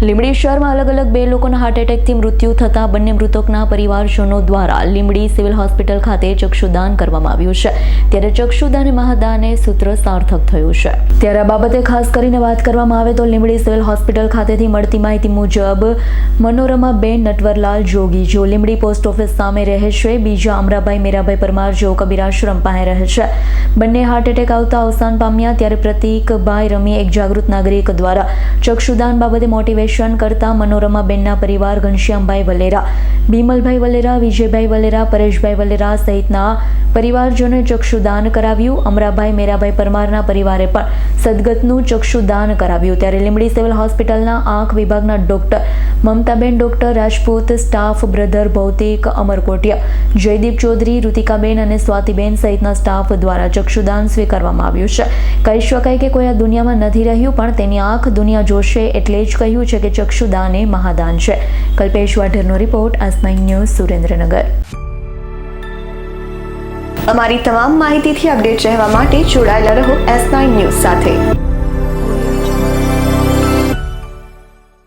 લીંબડી શહેરમાં અલગ અલગ બે લોકોના હાર્ટ એટેકથી મૃત્યુ થતાં બંને મૃતકના પરિવારજનો દ્વારા લીંબડી સિવિલ હોસ્પિટલ ખાતે ચક્ષુદાન કરવામાં આવ્યું છે. ત્યારે ચક્ષુદાન મહાદાને સૂત્ર સાર્થક થયું છે. ત્યારે આ બાબતે ખાસ કરીને વાત કરવામાં આવે તો લીંબડી સિવિલ હોસ્પિટલ ખાતેથી મળતી માહિતી મુજબ મનોરમાબેન નટવરલાલ જોગી, જેઓ લીંબડી પોસ્ટ ઓફિસ સામે રહે છે, બીજા અમરાભાઈ મીરાભાઈ પરમાર, જેઓ કબીરાશ્રમ પાસે રહે છે. બંને હાર્ટ એટેક આવતા અવસાન પામ્યા ત્યારે પ્રતિકભાઈ રમી એક જાગૃત નાગરિક દ્વારા ચક્ષુદાન બાબતે મોટિવેશન કરતા મનોરમાબેનના પરિવાર ઘનશ્યામભાઈ વલેરા બિમલભાઈ વલેરા, વિજયભાઈ વલેરા, પરેશભાઈ વલેરા સહિતના પરિવારજોને ચક્ષુદાન કરાવ્યું. અમરાભાઈ, મેરાભાઈ પરમારના પરિવારે પણ સદગતનું ચક્ષુદાન કરાવ્યું. ત્યારે લીંબડી સિવિલ હોસ્પિટલના આંખ વિભાગના doctor મમતાબેન doctor, Rajput staff brother Bhautik Amarkotiya Jaydeep Chaudhary ઋતિકાબેન અને સ્વાતિબેન સહિતના સ્ટાફ દ્વારા ચક્ષુદાન સ્વીકારવામાં આવ્યું છે. કહી શકાય કે કોઈ આ દુનિયામાં નથી રહ્યું, પણ તેની આંખ દુનિયા જોશે એટલે જ કહ્યું છે કે ચક્ષુદાન એ મહાદાન છે. કલ્પેશ વાઢેરનો રિપોર્ટ નાઇન ન્યૂઝ સુરેન્દ્રનગર. અમારી તમામ માહિતીથી અપડેટ રહેવા માટે જોડાયેલા રહો એસ નાઇન ન્યૂઝ સાથે.